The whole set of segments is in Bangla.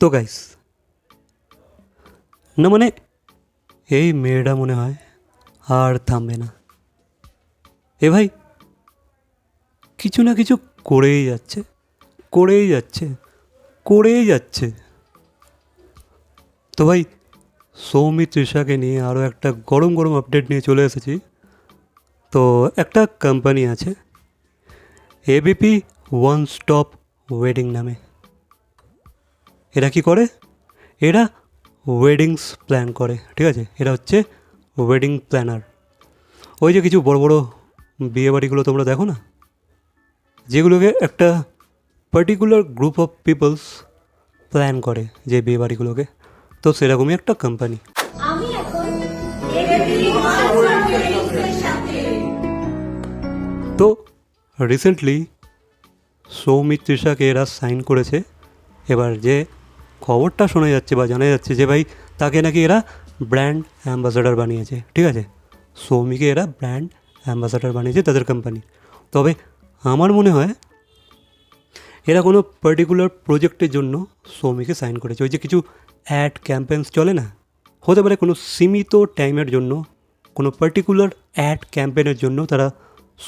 তো গাইস না মানে এই মেয়েটা মনে হয় আর থামবে না। এ ভাই, কিছু না কিছু করেই যাচ্ছে করেই যাচ্ছে করেই যাচ্ছে। তো ভাই সৌমি তৃষাকে নিয়ে আরও একটা গরম গরম আপডেট নিয়ে চলে এসেছি। তো একটা কোম্পানি আছে এবিপি ওয়ান স্টপ ওয়েডিং নামে। এরা কি করে? এরা ওয়েডিংস প্ল্যান করে ঠিক আছে? এরা হচ্ছে ওয়েডিং প্ল্যানার ওই যে কিছু বড় বড় বিয়ে বাড়িগুলো তোমরা দেখো না? যেগুলোকে একটা particular group of peoples plan করে যে বিয়ে বাড়িগুলোকে তো সেরকমই একটা কোম্পানি আমি এখন তো রিসেন্টলি সৌমিত তৃষাকে এরা সাইন করেছে। এবার যে খবরটা শোনা যাচ্ছে বা জানা যাচ্ছে যে ভাই তাকে নাকি এরা ব্র্যান্ড অ্যাম্বাসাডার বানিয়েছে, ঠিক আছে? সৌমিকে এরা ব্র্যান্ড অ্যাম্বাসাডার বানিয়েছে তাদের কোম্পানি তবে আমার মনে হয় এরা কোনো পার্টিকুলার প্রজেক্টের জন্য সৌমিকে সাইন করেছে। ওই যে কিছু অ্যাড ক্যাম্পেন্স চলে না? হতে পারে কোনো সীমিত টাইমের জন্য, কোনো পার্টিকুলার অ্যাড ক্যাম্পেনের জন্য তারা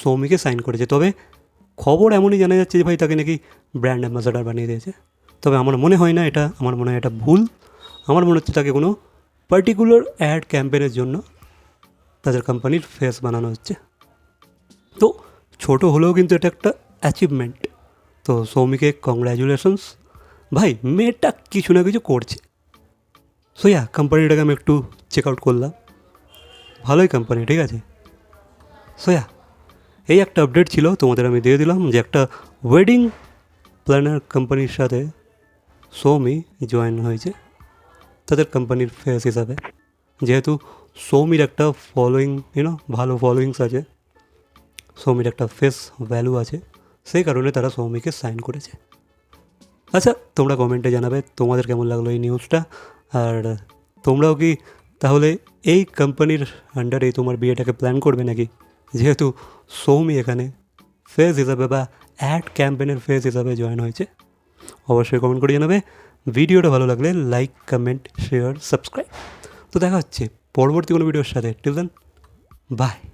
সৌমিকে সাইন করেছে। তবে খবর এমনই জানা যাচ্ছে যে ভাই তাকে নাকি ব্র্যান্ড অ্যাম্বাসাডার বানিয়ে দিয়েছে। তবে আমার মনে হয় না এটা, আমার মনে হয় এটা ভুল। আমার মনে হচ্ছে তাকে কোনো পার্টিকুলার অ্যাড ক্যাম্পেনের জন্য তাদের কোম্পানির ফেস বানানো হচ্ছে। তো ছোট হলেও কিন্তু এটা একটা অ্যাচিভমেন্ট তো সৌমিকে কংগ্র্যাচুলেশনস ভাই, মেয়েটা কিছু না কিছু করছে। সো ইয়া কোম্পানিটাকে আমি একটু চেক আউট করলাম। ভালোই কোম্পানি ঠিক আছে? সো ইয়া এই একটা আপডেট ছিল, তোমাদের আমি দিয়ে দিলাম যে একটা ওয়েডিং প্ল্যানার কোম্পানির সাথে সৌমি জয়েন হয়েছে তাদের কোম্পানির ফেস হিসাবে। যেহেতু সৌমির একটা ফলোয়িং ইউনো ভালো ফলোয়িংস আছে সৌমির একটা ফেস ভ্যালু আছে, সেই কারণে তারা সৌমিকে সাইন করেছে। আচ্ছা তোমরা কমেন্টে জানাবে তোমাদের কেমন লাগল এই নিউজটা আর তোমরাও কি তাহলে এই কোম্পানির আন্ডারেই তোমার বিয়েটাকে প্ল্যান করবে নাকি? যেহেতু সৌমি এখানে ফেস হিসাবে বা অ্যাড ক্যাম্পেনের ফেস হিসাবে জয়েন হয়েছে অবশ্যই কমেন্ট করে জানাবে ভিডিওটা ভালো লাগলে লাইক কমেন্ট শেয়ার সাবস্ক্রাইব তো দেখা হচ্ছে পরবর্তী কোনো ভিডিওর সাথে। Till then by